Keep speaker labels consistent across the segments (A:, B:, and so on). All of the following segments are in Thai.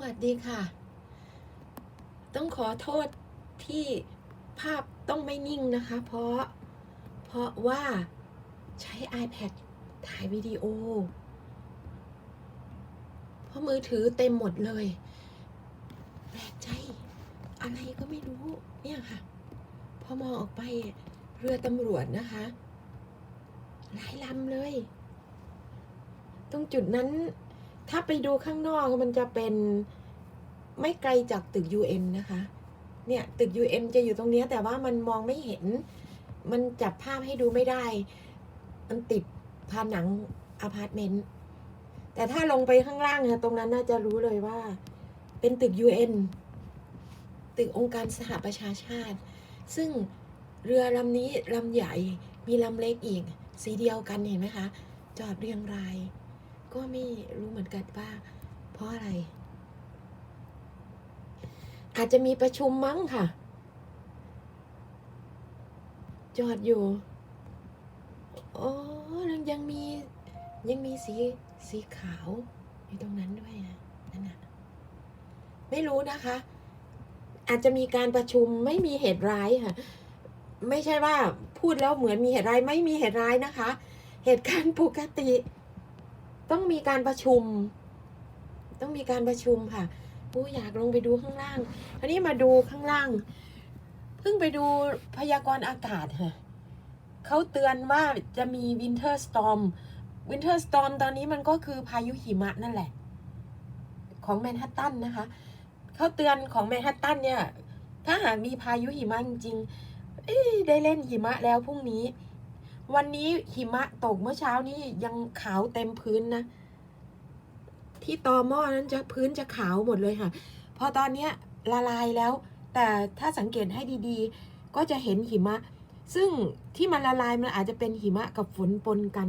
A: วัสดีค่ะ ต้องขอโทษที่ภาพต้องไม่นิ่งนะคะ เพราะ เพราะว่าใช้ iPad ถ่ายวิดีโอ เพราะมือถือเต็มหมดเลยแปลกใจ อะไรก็ไม่รู้ เนี่ยค่ะ พอมองออกไปเรือตำรวจนะคะ หลายลำเลย ตรงจุดนั้น ถ้าไปดูข้างนอกมันจะเป็นไม่ไกลจากตึก UN นะคะ เนี่ยตึก UN จะอยู่ตรงนี้แต่ว่ามันมองไม่เห็น มันจับภาพให้ดูไม่ได้ มันติดผนังอพาร์ตเมนต์ แต่ถ้าลงไปข้างล่างนี่ยตรงนั้นน่าจะรู้เลยว่า เป็นตึก UN ตึกองค์การสหประชาชาติ ซึ่งเรือลำนี้ลำใหญ่มีลำเล็กอีก สีเดียวกันเห็นไหมคะ จอดเรียงราย ก็ไม่รู้เหมือนกันว่าเพราะอะไร อาจจะมีประชุมมั้งค่ะ จอดอยู่อ๋อแล้วยังมียังมีสีสีขาวอยู่ตรงนั้นด้วยนะนั่นนะไม่รู้นะคะ อาจจะมีการประชุมไม่มีเหตุร้ายค่ะ ไม่ใช่ว่าพูดแล้วเหมือนมีเหตุร้ายไม่มีเหตุร้ายนะคะ เหตุการณ์ปกติ ต้องมีการประชุม ต้องมีการประชุมค่ะผู้อยากลงไปดูข้างล่างทีนี้มาดูข้างล่าง เพิ่งไปดูพยากรณ์อากาศค่ะเขาเตือนว่าจะมีวินเทอร์สตอมวินเทอร์สตอมตอนนี้มันก็คือพายุหิมะนั่นแหละ ของแมนฮัตตันนะคะเขาเตือนของแมนฮัตตันเนี่ย ถ้าหากมีพายุหิมะจริงๆได้เล่นหิมะแล้วพรุ่งนี้ วันนี้หิมะตกเมื่อเช้านี้ยังขาวเต็มพื้นนะ ที่ตอหม้อนั้นจะพื้นจะขาวหมดเลยค่ะ พอตอนเนี้ยละลายแล้ว แต่ถ้าสังเกตให้ดีๆ ก็จะเห็นหิมะ ซึ่งที่มันละลายมันอาจจะเป็นหิมะกับฝนปนกัน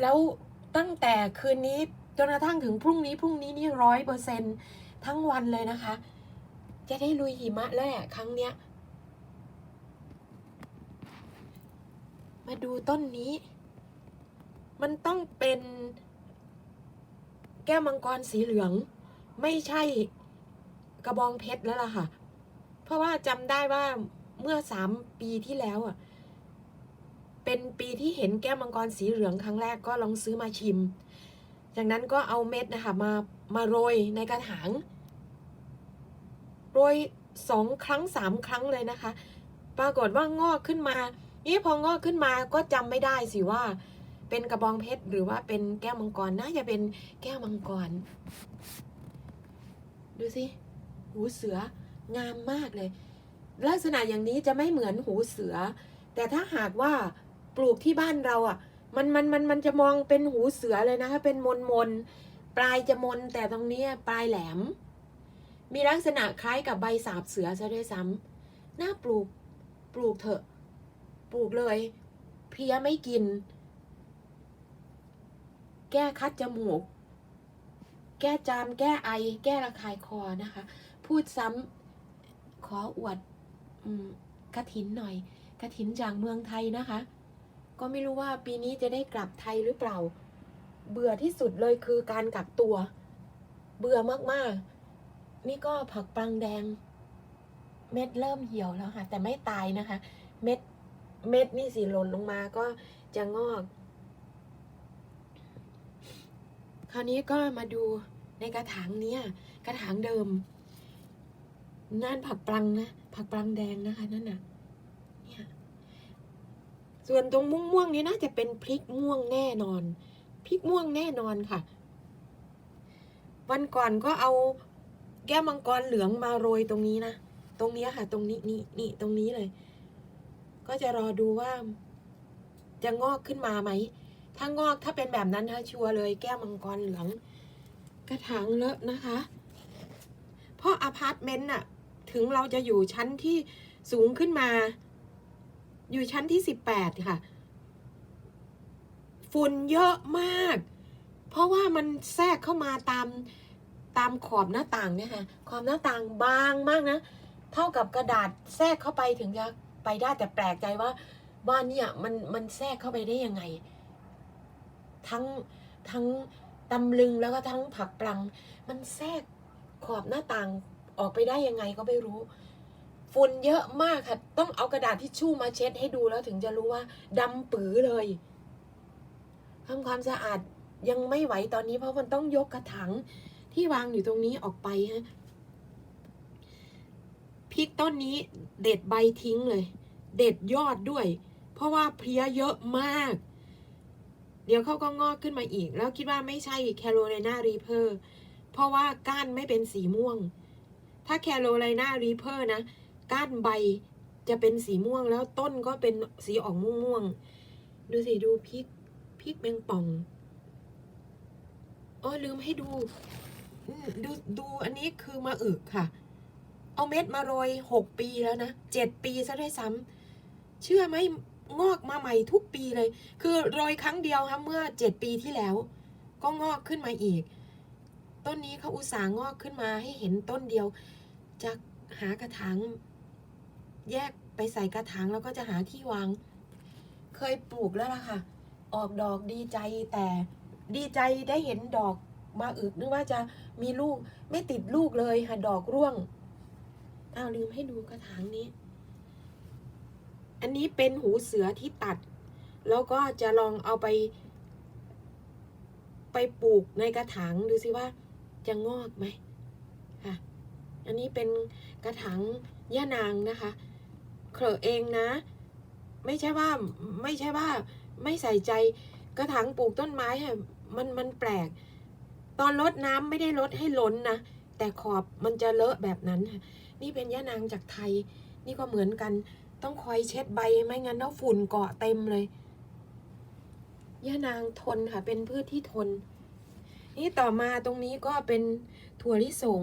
A: แล้วตั้งแต่คืนนี้จนกระทั่งถึงพรุ่งนี้พรุ่งนี้นี่ร้อยเปอร์เซ็นทั้งวันเลยนะคะ จะได้ลุยหิมะแล้วแหละครั้งเนี้ย มาดูต้นนี้ มันต้องเป็นแก้วมังกรสีเหลือง ไม่ใช่กระบองเพชรแล้วล่ะค่ะ เพราะว่าจำได้ว่าเมื่อสามปีที่แล้วอะ เป็นปีที่เห็นแก้วมังกรสีเหลืองครั้งแรกก็ลองซื้อมาชิม จากนั้นก็เอาเม็ดนะคะมามาโรยในกระถาง โรยสองครั้งสามครั้งเลยนะคะ ปรากฏว่างอกขึ้นมา นี่พองอกขึ้นมาก็จำไม่ได้สิว่า เป็นกระบองเพชรหรือว่าเป็นแก้วมังกรน่าจะเป็นแก้วมังกร ดูสิ หูเสืองามมากเลย ลักษณะอย่างนี้จะไม่เหมือนหูเสือ แต่ถ้าหากว่าปลูกที่บ้านเราอะ มันมันมันมันจะมองเป็นหูเสือเลยนะคะเป็นมนมนปลายจะมนแต่ตรงนี้ปลายแหลม มีลักษณะคล้ายกับใบสาบเสือซะด้วยซ้ำน่าปลูกปลูกเถอะ ปลูกเลย เพี้ยไม่กิน แก้คัดจมูก แก้จาม แก้ไอ แก้ระคายคอนะคะ พูดซ้ำขออวดกระถินหน่อยกระถินจากเมืองไทยนะคะ ก็ไม่รู้ว่าปีนี้จะได้กลับไทยหรือเปล่า เบื่อที่สุดเลยคือการกักตัว เบื่อมากๆ นี่ก็ผักปังแดง เม็ดเริ่มเหี่ยวแล้วค่ะ แต่ไม่ตายนะคะ เม็ด เม็ดนี่สิหล่นลงมาก็จะงอก คราวนี้ก็มาดูในกระถางเนี้ยกระถางเดิม นั่นผักปลังนะ ผักปลังแดงนะคะนั่นน่ะเนี่ยส่วนตรงม่วงม่วงๆนี้น่าจะเป็นพริกม่วงแน่นอน พริกม่วงแน่นอนค่ะ วันก่อนก็เอาแก้วมังกรเหลืองมาโรยตรงนี้นะ ตรงนี้ค่ะ ตรงนี้นี่นี่ตรงนี้เลย ก็จะรอดูว่า จะงอกขึ้นมาไหม ถ้างอกถ้าเป็นแบบนั้นนะชัวร์เลยแก้วมังกรเหลือง กระถางเลอะนะคะ เพราะอพาร์ตเมนต์น่ะ ถึงเราจะอยู่ชั้นที่สูงขึ้นมา อยู่ชั้นที่สิบแปดค่ะ ฝุ่นเยอะมาก เพราะว่ามันแทรกเข้ามาตามตามขอบหน้าต่างเนี่ยค่ะ ขอบหน้าต่างบางมากนะ เท่ากับกระดาษแทรกเข้าไปถึงจะ ไปได้แต่แปลกใจว่าว่าเนี่ยมันมันแทรกเข้าไปได้ยังไง ทั้งทั้งตำลึงแล้วก็ทั้งผักปลัง มันแทรกขอบหน้าต่างออกไปได้ยังไงก็ไม่รู้ฝุ่นเยอะมากค่ะ ต้องเอากระดาษทิชชู่มาเช็ดให้ดูแล้วถึงจะรู้ว่าดำปื้อเลยทำความสะอาดยังไม่ไหวตอนนี้เพราะมันต้องยกกระถางที่วางอยู่ตรงนี้ออกไปฮะ ริกต้นนี้เด็ดใบทิ้งเลย เด็ดยอดด้วย เพราะว่าเพลี้ยเยอะมาก เดี๋ยวเขาก็งอกขึ้นมาอีก แล้วคิดว่าไม่ใช่แคโรไลนารีเพอร์เพราะว่าก้านไม่เป็นสีม่วง ถ้าแคโรไลนารีเพอร์นะก้านใบจะเป็นสีม่วงแล้วต้นก็เป็นสีออกม่วงๆดูสิดูพริกพริกแมงป่องอ๋อลืมให้ดู ดูดูอันนี้คือมาอึกค่ะ เอาเม็ดมาโรยหกปีแล้วนะเจ็ดปีซะด้วยซ้ำเชื่อไหมงอกมาใหม่ทุกปีเลย คือโรยครั้งเดียวค่ะเมื่อเจ็ดปีที่แล้ว ก็งอกขึ้นมาอีก ต้นนี้เขาอุตส่าห์งอกขึ้นมาให้เห็นต้นเดียวจะหากระถางแยกไปใส่กระถางแล้วก็จะหาที่วาง เคยปลูกแล้วล่ะค่ะ ออกดอกดีใจแต่ดีใจได้เห็นดอกมาอึกนึกว่าจะมีลูกไม่ติดลูกเลยค่ะดอกร่วง อ้าวลืมให้ดูกระถางนี้ อันนี้เป็นหูเสือที่ตัด แล้วก็จะลองเอาไป ไปปลูกในกระถางดูสิว่าจะงอกไหมค่ะ อันนี้เป็นกระถางย่านางนะคะเคลอเองนะ ไม่ใช่ว่าไม่ใช่ว่า ไม่ใส่ใจกระถางปลูกต้นไม้อะมันมันแปลก ตอนรดน้ำไม่ได้รดให้ล้นนะ แต่ขอบมันจะเลอะแบบนั้นค่ะ นี่เป็นย่านางจากไทย นี่ก็เหมือนกัน ต้องคอยเช็ดใบไม่งั้นแล้วฝุ่นเกาะเต็มเลยย่านางทนค่ะ เป็นพืชที่ทน นี่ต่อมาตรงนี้ก็เป็นถั่วลิสง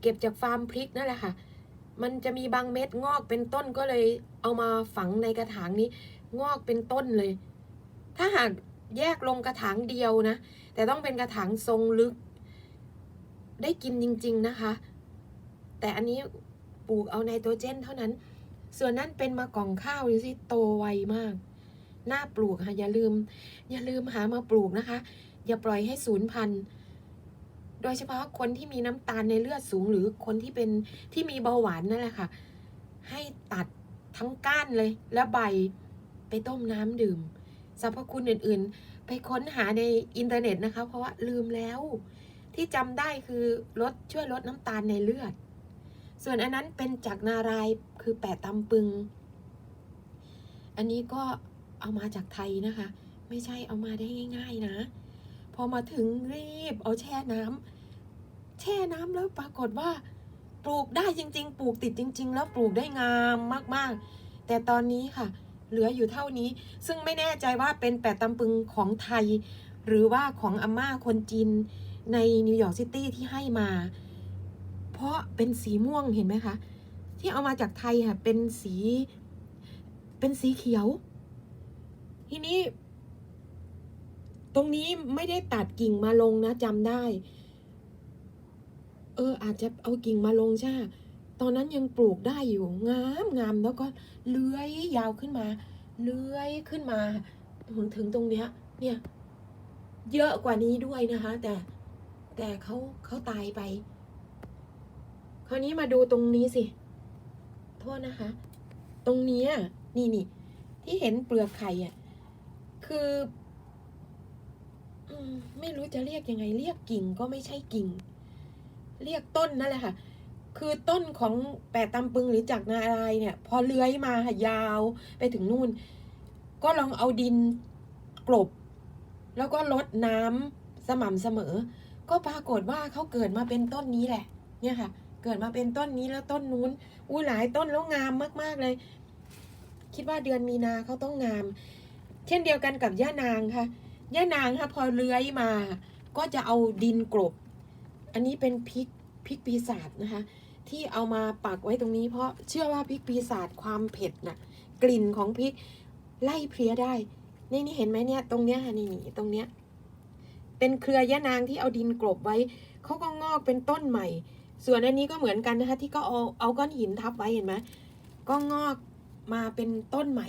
A: เก็บจากฟาร์มพริกนั่นแหละค่ะ มันจะมีบางเม็ดงอกเป็นต้นก็เลยเอามาฝังในกระถางนี้ งอกเป็นต้นเลย ถ้าหากแยกลงกระถางเดียวนะ แต่ต้องเป็นกระถางทรงลึก ได้กินจริง ๆนะคะ แต่อันนี้ปลูกเอาไนโตรเจนเท่านั้น ส่วนนั้นเป็นมากล่องข้าวดูสิโตไวมาก น่าปลูกค่ะอย่าลืม อย่าลืมหามาปลูกนะคะ อย่าปล่อยให้สูญพันธุ์โดยเฉพาะคนที่มีน้ำตาลในเลือดสูงหรือคนที่เป็นที่มีเบาหวานนั่นแหละค่ะ ให้ตัดทั้งก้านเลย และใบไปต้มน้ำดื่มสรรพคุณอื่นๆ ไปค้นหาในอินเทอร์เน็ตนะคะ เพราะว่าลืมแล้ว ที่จำได้คือลดช่วยลดน้ำตาลในเลือด ส่วนอันนั้นเป็นจากนารายคือแปะตำปึง อันนี้ก็เอามาจากไทยนะคะ ไม่ใช่เอามาได้ง่าย ๆนะ พอมาถึงรีบเอาแช่น้ำแช่น้ำแล้วปรากฏว่า ปลูกได้จริง ๆ ปลูกติดจริง ๆ แล้วปลูกได้งามมากๆ แต่ตอนนี้ค่ะ เหลืออยู่เท่านี้ ซึ่งไม่แน่ใจว่าเป็นแปดตำปึงของไทย หรือว่าของอาม่าคนจีนในนิวยอร์กซิตี้ที่ให้มา เพราะเป็นสีม่วงเห็นไหมคะ ที่เอามาจากไทยค่ะเป็นสีเป็นสีเขียว ทีนี้ ตรงนี้ไม่ได้ตัดกิ่งมาลงนะจำได้ เออ อาจจะเอากิ่งมาลงใช่ตอนนั้นยังปลูกได้อยู่งามงามแล้วก็เลื้อยยาวขึ้นมา เลื้อยขึ้นมาถึงถึงตรงเนี้ย เนี่ย เยอะกว่านี้ด้วยนะคะ แต่แต่เขาเขาตายไป คราวนี้มาดูตรงนี้สิ โทษนะคะ ตรงนี้นี่นี่ที่เห็นเปลือกไข่อะ คือไม่รู้จะเรียกยังไง เรียกกิ่งก็ไม่ใช่กิ่ง เรียกต้นนั่นแหละค่ะ คือต้นของแปดตำปึงหรือจากนารายเนี่ย พอเลื้อยมาค่ะยาวไปถึงนู่น ก็ลองเอาดินกลบ แล้วก็ลดน้ำสม่ำเสมอ ก็ปรากฏว่าเขาเกิดมาเป็นต้นนี้แหละ เนี่ยค่ะ เกิดมาเป็นต้นนี้แล้วต้นนู้นอู้หลายต้นแล้วงามมาก ๆเลย คิดว่าเดือนมีนาเขาต้องงาม เช่นเดียวกันกับย่านางค่ะย่านางค่ะพอเลื้อยมา ก็จะเอาดินกลบอันนี้เป็นพริกพริกปีศาจนะคะ ที่เอามาปักไว้ตรงนี้ เพราะเชื่อว่าพริกปีศาจความเผ็ดน่ะ กลิ่นของพริกไล่เพลี้ยได้ นี่นี่เห็นไหมเนี่ย ตรงเนี้ยค่ะนี่นี่ตรงเนี้ยเป็นเครือย่านางที่เอาดินกลบไว้ เขาก็งอกเป็นต้นใหม่ ส่วนอันนี้ก็เหมือนกันนะคะ ที่ก็เอาเอาก้อนหินทับไว้เห็นไหมก็งอกมาเป็นต้นใหม่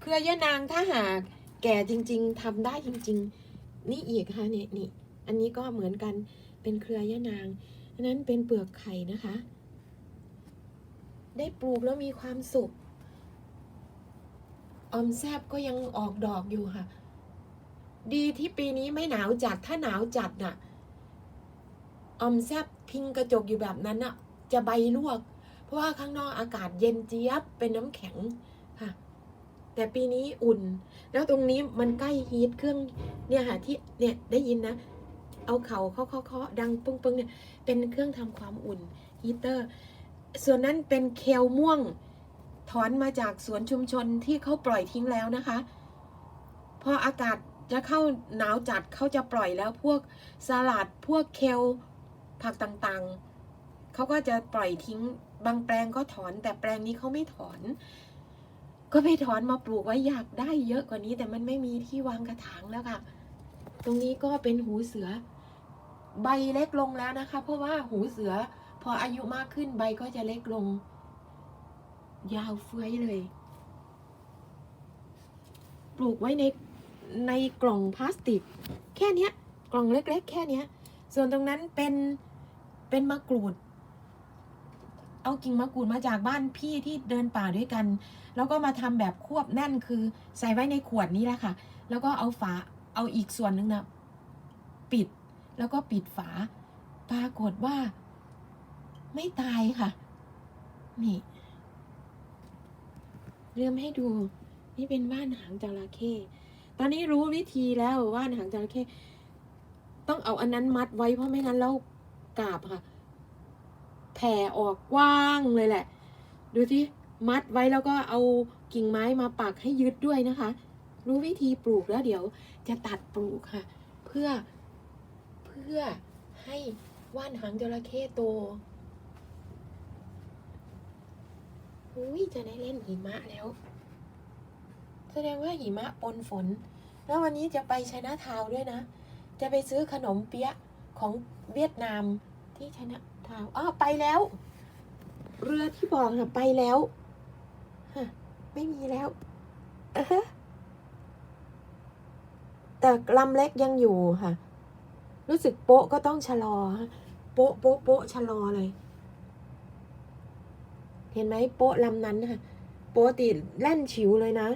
A: เครือย่านางถ้าหากแก่จริง ๆทำได้จริง ๆ นี่อีกค่ะเนี่ยนี่อันนี้ก็เหมือนกันเป็นเครือยะนางอันนั้นเป็นเปลือกไข่นะคะ ได้ปลูกแล้วมีความสุขออมแซบก็ยังออกดอกอยู่ค่ะ ดีที่ปีนี้ไม่หนาวจัด ถ้าหนาวจัดน่ะ อมแซบพิงกระจกอยู่แบบนั้นน่ะจะใบลวก เพราะว่าข้างนอกอากาศเย็นเจี๊ยบเป็นน้ำแข็งค่ะ แต่ปีนี้อุ่น แล้วตรงนี้มันใกล้ฮีทเครื่องเนี่ยค่ะที่เนี่ยได้ยินนะ เอาเข่าเคาะเคาะดังปึ้งปึ้งเนี่ยเป็นเครื่องทำความอุ่นฮีเตอร์ ส่วนนั้นเป็นเคลม่วงถอนมาจากสวนชุมชนที่เขาปล่อยทิ้งแล้วนะคะ พออากาศจะเข้าหนาวจัดเขาจะปล่อยแล้วพวกสลัดพวกเคล ผักต่างๆ เขาก็จะปล่อยทิ้ง บางแปลงก็ถอน แต่แปลงนี้เขาไม่ถอน ก็ไปถอนมาปลูกไว้อยากได้เยอะกว่านี้ แต่มันไม่มีที่วางกระถางแล้วค่ะ ตรงนี้ก็เป็นหูเสือ ใบเล็กลงแล้วนะคะ เพราะว่าหูเสือ พออายุมากขึ้นใบก็จะเล็กลง ยาวเฟื้อยเลย ปลูกไว้ในในกล่องพลาสติก แค่เนี้ยกล่องเล็ก ๆ แค่เนี้ยส่วนตรงนั้นเป็น เป็นมะกรูด เอากิ่งมะกรูดมาจากบ้านพี่ที่เดินป่าด้วยกัน แล้วก็มาทำแบบควบแน่นคือใส่ไว้ในขวดนี้แหละค่ะ แล้วก็เอาฝาเอาอีกส่วนหนึ่งนะปิดแล้วก็ปิดฝา ปรากฏว่า ไม่ตายค่ะ นี่เริ่มให้ดู นี่เป็นว่านหางจระเข้ตอนนี้รู้วิธีแล้วว่านหางจระเข้ต้องเอาอันนั้นมัดไว้เพราะไม่งั้นแล้ว กาบค่ะ แผ่ออกกว้างเลยแหละ ดูที่มัดไว้แล้วก็เอากิ่งไม้มาปักให้ยึดด้วยนะคะ รู้วิธีปลูกแล้วเดี๋ยวจะตัดปลูกค่ะ เพื่อเพื่อให้ว่านหางจระเข้โตอุ้ยจะได้เล่นหิมะแล้ว แสดงว่าหิมะปนฝน แล้ววันนี้จะไปชน่าทาวด้วยนะ จะไปซื้อขนมเปี๊ยะ ของเวียดนามที่ชน่าทาว์อ้าวไปแล้ว เรือที่บอกนะไปแล้วฮะไม่มีแล้วแต่ลำเล็กยังอยู่ค่ะ รู้สึกโป๊ะก็ต้องชะลอ โป๊ะโป๊ะโป๊ะชะลอเลย เห็นไหมโป๊ะลำนั้นค่ะโป๊ะติดแล่นฉิวเลยนะ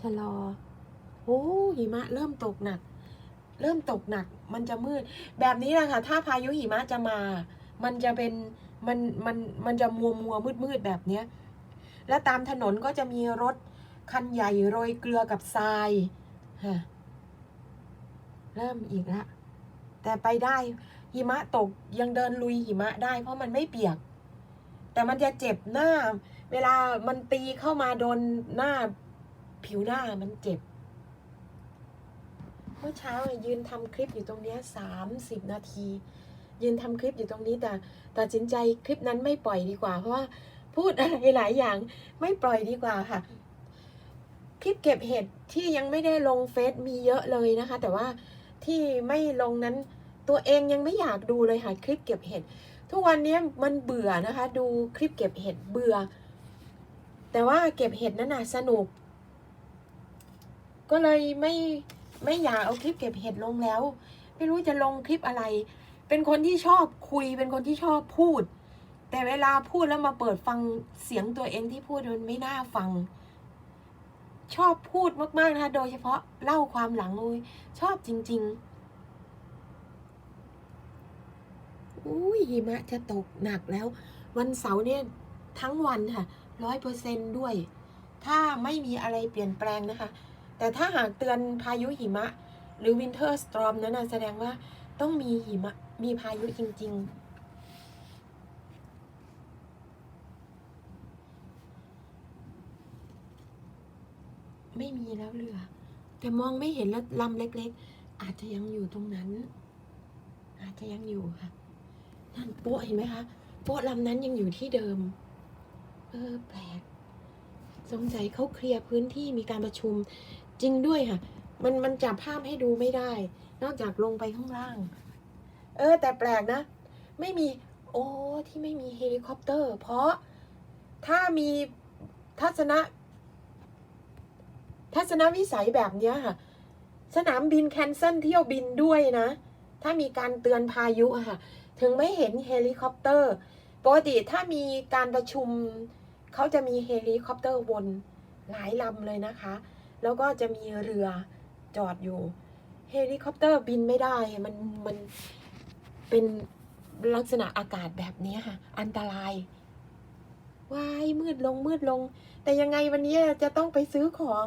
A: ชะลอ โอ้หิมะเริ่มตกหนัก เริ่มตกหนัก มันจะมืด แบบนี้แหละค่ะ ถ้าพายุหิมะจะมา มันจะเป็น มัน มัน มันจะมัวมัวมืดมืดแบบเนี้ย และตามถนนก็จะมีรถคันใหญ่โรยเกลือกับทรายฮะเริ่มอีกละ แต่ไปได้หิมะตกยังเดินลุยหิมะได้ เพราะมันไม่เปียก แต่มันจะเจ็บหน้า เวลามันตีเข้ามาโดนหน้าผิวหน้ามันเจ็บ เมื่อเช้ายืนทำคลิปอยู่ตรงนี้สามสิบนาที ยืนทำคลิปอยู่ตรงนี้แต่ตัดสินใจคลิปนั้นไม่ปล่อยดีกว่า เพราะว่าพูดอะไรหลายอย่างไม่ปล่อยดีกว่าค่ะ คลิปเก็บเห็ดที่ยังไม่ได้ลงเฟซมีเยอะเลยนะคะ แต่ว่าที่ไม่ลงนั้นตัวเองยังไม่อยากดูเลยค่ะคลิปเก็บเห็ด ทุกวันนี้มันเบื่อนะคะ ดูคลิปเก็บเห็ดเบื่อ แต่ว่าเก็บเห็ดนั้นน่ะสนุก ก็เลยไม่ ไม่อยากเอาคลิปเก็บเห็ดลงแล้ว ไม่รู้จะลงคลิปอะไร เป็นคนที่ชอบคุย เป็นคนที่ชอบพูด แต่เวลาพูดแล้วมาเปิดฟังเสียงตัวเองที่พูดมันไม่น่าฟัง ชอบพูดมากๆนะคะโดยเฉพาะเล่าความหลังเลยชอบจริง ๆอุ้ยหิมะจะตกหนักแล้ว วันเสาร์เนี่ยทั้งวันค่ะร้อยเปอร์เซนด้วย ถ้าไม่มีอะไรเปลี่ยนแปลงนะคะ แต่ถ้าหากเตือนพายุหิมะ หรือวินเทอร์สตรอมนั้นนะแสดงว่าต้องมีหิมะ มีพายุจริง ๆไม่มีแล้วเรือ แต่มองไม่เห็นแล้วลำเล็ก ๆ อาจจะยังอยู่ตรงนั้น อาจจะยังอยู่ค่ะ นั่นโป๊ะเห็นไหมคะโป๊ะลำนั้นยังอยู่ที่เดิม เออแปลก สงสัยเขาเคลียร์พื้นที่มีการประชุม จริงด้วยค่ะ มันมันจับภาพให้ดูไม่ได้ นอกจากลงไปข้างล่าง เออ แต่แปลกนะ ไม่มี โอ้ที่ไม่มีเฮลิคอปเตอร์ เพราะถ้ามีทัศนะ ทัศนวิสัยแบบนี้ค่ะ สนามบินแคนเซิลเที่ยวบินด้วยนะ ถ้ามีการเตือนพายุค่ะ ถึงไม่เห็นเฮลิคอปเตอร์ปกติถ้ามีการประชุม เขาจะมีเฮลิคอปเตอร์วนหลายลำเลยนะคะ แล้วก็จะมีเรือจอดอยู่ เฮลิคอปเตอร์บินไม่ได้ มันมันเป็นลักษณะอากาศแบบนี้ค่ะ อันตรายวายมืดลงมืดลง แต่ยังไงวันนี้จะต้องไปซื้อของ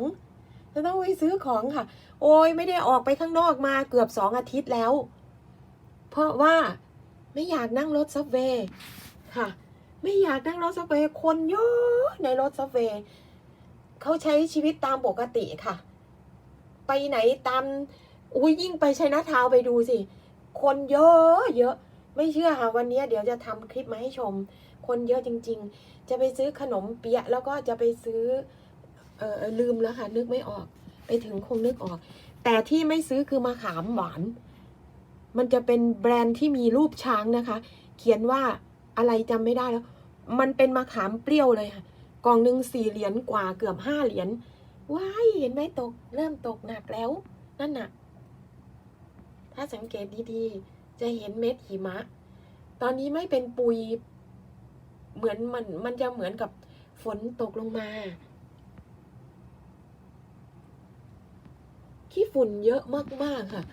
A: จะต้องไปซื้อของค่ะ โอ้ยไม่ได้ออกไปข้างนอกมาเกือบสองอาทิตย์แล้ว เพราะว่าไม่อยากนั่งรถซับเวย์ค่ะ ไม่อยากนั่งรถซับเวย์คนเยอะในรถซับเวย์ เขาใช้ชีวิตตามปกติค่ะ ไปไหนตามอุ้ยยิ่งไปชัยนาทาวไปดูสิ คนเยอะเยอะ ไม่เชื่อค่ะวันนี้เดี๋ยวจะทำคลิปมาให้ชม คนเยอะจริง ๆ จะไปซื้อขนมเปี๊ยะแล้วก็จะไปซื้อเออลืมแล้วค่ะ นึกไม่ออก ไปถึงคงนึกออก แต่ที่ไม่ซื้อคือมะขามหวาน มันจะเป็นแบรนด์ที่มีรูปช้างนะคะ เขียนว่าอะไรจำไม่ได้แล้ว มันเป็นมะขามเปรี้ยวเลยค่ะ กล่องหนึ่งสี่เหรียญกว่าเกือบห้าเหรียญว้ายเห็นไหมตก เริ่มตกหนักแล้ว นั่นน่ะ ถ้าสังเกตดีๆ จะเห็นเม็ดหิมะ ตอนนี้ไม่เป็นปุย เหมือนมันมันจะเหมือนกับฝนตกลงมา ขี้ฝุ่นเยอะมากๆค่ะ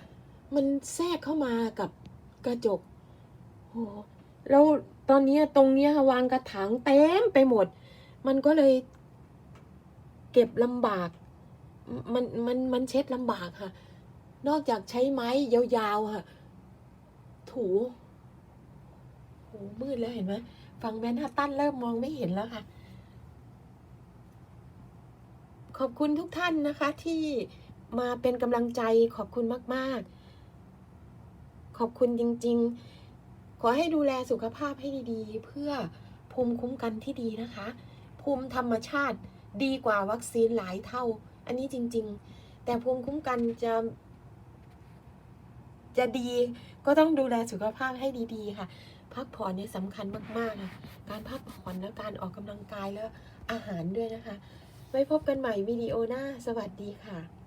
A: มันแทรกเข้ามากับกระจกโอ้แล้วตอนนี้ตรงเนี้ยวางกระถางเต็มไปหมด มันก็เลยเก็บลำบาก มันมันมันเช็ดลำบากค่ะ นอกจากใช้ไม้ยาวๆค่ะ ถูโหมืดแล้วเห็นไหมฝั่งแมนฮัตตันเริ่มมองไม่เห็นแล้วค่ะ ขอบคุณทุกท่านนะคะ ที่มาเป็นกำลังใจขอบคุณมาก ๆ ขอบคุณจริง ๆ ขอให้ดูแลสุขภาพให้ดีๆ เพื่อภูมิคุ้มกันที่ดีนะคะ ภูมิธรรมชาติดีกว่าวัคซีนหลายเท่า อันนี้จริง ๆ แต่ภูมิคุ้มกันจะจะดีก็ต้องดูแลสุขภาพให้ดีๆ ค่ะ พักผ่อนเนี่ยสำคัญมากๆค่ะการพักผ่อนและการออกกำลังกายแล้วอาหารด้วยนะคะ ไว้พบกันใหม่วิดีโอหน้า สวัสดีค่ะ